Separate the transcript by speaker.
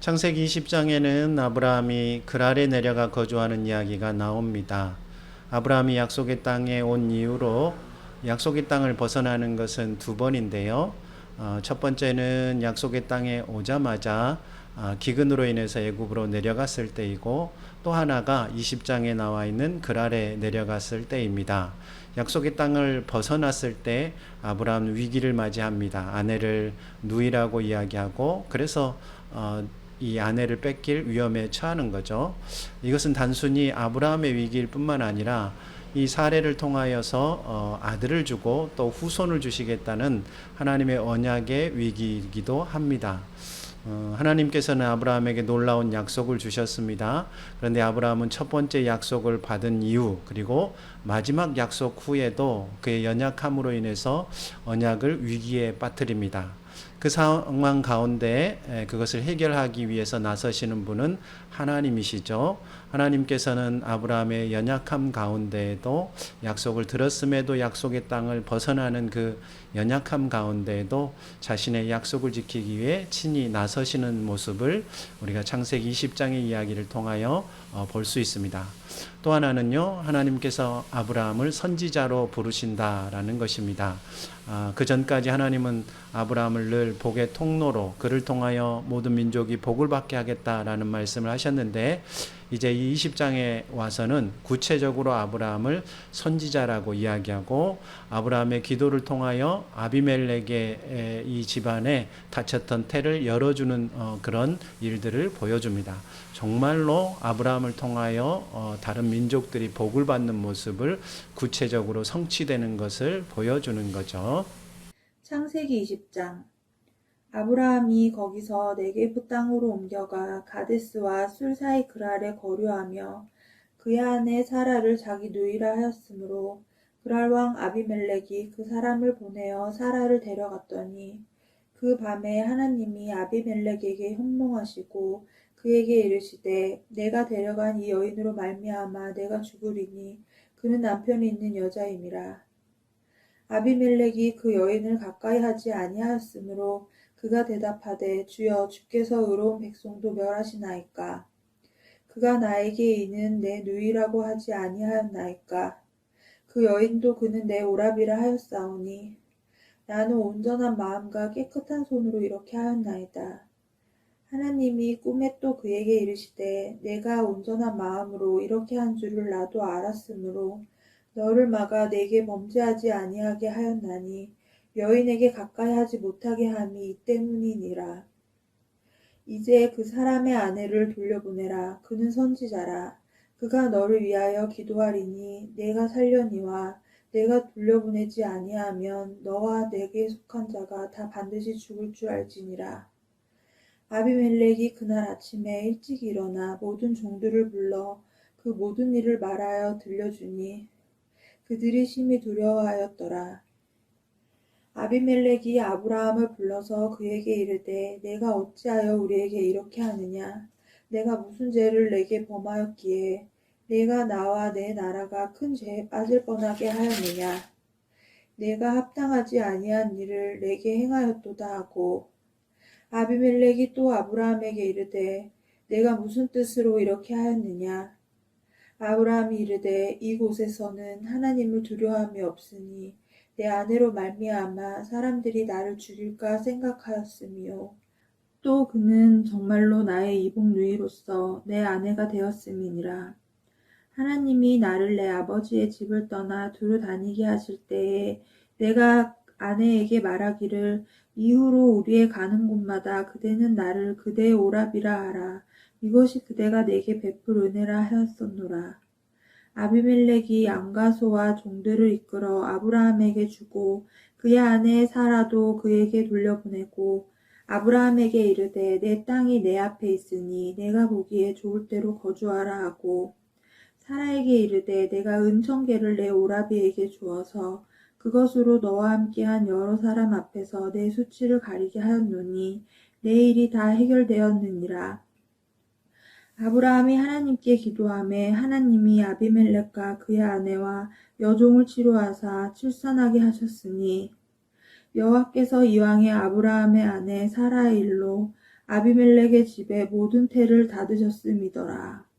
Speaker 1: 창세기 20장에는 아브라함이 그랄에 내려가 거주하는 이야기가 나옵니다. 아브라함이 약속의 땅에 온 이후로 약속의 땅을 벗어나는 것은 두 번인데요. 어, 첫 번째는 약속의 땅에 오자마자 아, 기근으로 인해서 애굽으로 내려갔을 때이고 또 하나가 20장에 나와 있는 그랄에 내려갔을 때입니다. 약속의 땅을 벗어났을 때 아브라함 위기를 맞이합니다. 아내를 누이라고 이야기하고 그래서 어, 이 아내를 뺏길 위험에 처하는 거죠. 이것은 단순히 아브라함의 위기일 뿐만 아니라 이 사례를 통하여서 어, 아들을 주고 또 후손을 주시겠다는 하나님의 언약의 위기이기도 합니다. 어, 하나님께서는 아브라함에게 놀라운 약속을 주셨습니다. 그런데 아브라함은 첫 번째 약속을 받은 이후 그리고 마지막 약속 후에도 그의 연약함으로 인해서 언약을 위기에 빠뜨립니다. 그 상황 가운데 에, 그것을 해결하기 위해서 나서시는 분은 하나님이시죠. 하나님께서는 아브라함의 연약함 가운데에도 약속을 들었음에도 약속의 땅을 벗어나는 그 연약함 가운데에도 자신의 약속을 지키기 위해 친히 나서시는 모습을 우리가 창세기 20장의 이야기를 통하여 어, 볼수 있습니다. 또 하나는요, 하나님께서 아브라함을 선지자로 부르신다라는 것입니다. 아, 그 전까지 하나님은 아브라함을 늘 복의 통로로 그를 통하여 모든 민족이 복을 받게 하겠다라는 말씀을 하셨는데 이제 이 20장에 와서는 구체적으로 아브라함을 선지자라고 이야기하고 아브라함의 기도를 통하여 아비멜렉의 이 집안에 닫혔던 태를 열어주는 어, 그런 일들을 보여줍니다. 정말로 아브라함을 통하여 어, 다른 민족들이 복을 받는 모습을 구체적으로 성취되는 것을 보여주는 거죠.
Speaker 2: 창세기 20장 아브라함이 거기서 네게부 땅으로 옮겨가 가데스와 술 사이 그랄에 거류하며 그의 아내 사라를 자기 누이라 하였으므로 그랄 왕 아비멜렉이 그 사람을 보내어 사라를 데려갔더니 그 밤에 하나님이 아비멜렉에게 현몽하시고 그에게 이르시되 내가 데려간 이 여인으로 말미암아 내가 죽으리니 그는 남편이 있는 여자임이라. 아비멜렉이 그 여인을 가까이 하지 아니하였으므로 그가 대답하되 주여 주께서 의로운 백성도 멸하시나이까? 그가 나에게 이는 내 누이라고 하지 아니하였나이까? 그 여인도 그는 내 오라비라 하였사오니 나는 온전한 마음과 깨끗한 손으로 이렇게 하였나이다. 하나님이 꿈에 또 그에게 이르시되 내가 온전한 마음으로 이렇게 한 줄을 나도 알았으므로 너를 막아 내게 범죄하지 아니하게 하였나니 여인에게 가까이 하지 못하게 함이 이 때문이니라. 이제 그 사람의 아내를 돌려보내라. 그는 선지자라. 그가 너를 위하여 기도하리니 내가 살려니와 내가 돌려보내지 아니하면 너와 내게 속한 자가 다 반드시 죽을 줄 알지니라. 아비멜렉이 그날 아침에 일찍 일어나 모든 종들을 불러 그 모든 일을 말하여 들려주니 그들이 심히 두려워하였더라. 아비멜렉이 아브라함을 불러서 그에게 이르되 내가 어찌하여 우리에게 이렇게 하느냐? 내가 무슨 죄를 내게 범하였기에? 내가 나와 내 나라가 큰 죄에 빠질 뻔하게 하였느냐? 내가 합당하지 아니한 일을 내게 행하였도다 하고. 아비멜렉이 또 아브라함에게 이르되 내가 무슨 뜻으로 이렇게 하였느냐? 아브라함이 이르되 이곳에서는 하나님을 두려움이 없으니 내 아내로 말미암아 사람들이 나를 죽일까 생각하였으며 또 그는 정말로 나의 이복 누이로서 내 아내가 되었음이니라 하나님이 나를 내 아버지의 집을 떠나 두루 다니게 하실 때에 내가 아내에게 말하기를 이후로 우리의 가는 곳마다 그대는 나를 그대의 오랍이라 하라 이것이 그대가 내게 베풀 은혜라 하였었노라. 아비멜렉이 양가소와 종들을 이끌어 아브라함에게 주고 그의 아내 사라도 그에게 돌려보내고 아브라함에게 이르되 내 땅이 내 앞에 있으니 내가 보기에 좋을 대로 거주하라 하고 사라에게 이르되 내가 은천계를 내 오라비에게 주어서 그것으로 너와 함께한 여러 사람 앞에서 내 수치를 가리게 하였노니 내 일이 다 해결되었느니라. 아브라함이 하나님께 기도함에 하나님이 아비멜렉과 그의 아내와 여종을 치료하사 출산하게 하셨으니 여호와께서 이왕에 아브라함의 아내 사라의 일로 아비멜렉의 집에 모든 태를 닫으셨음이더라.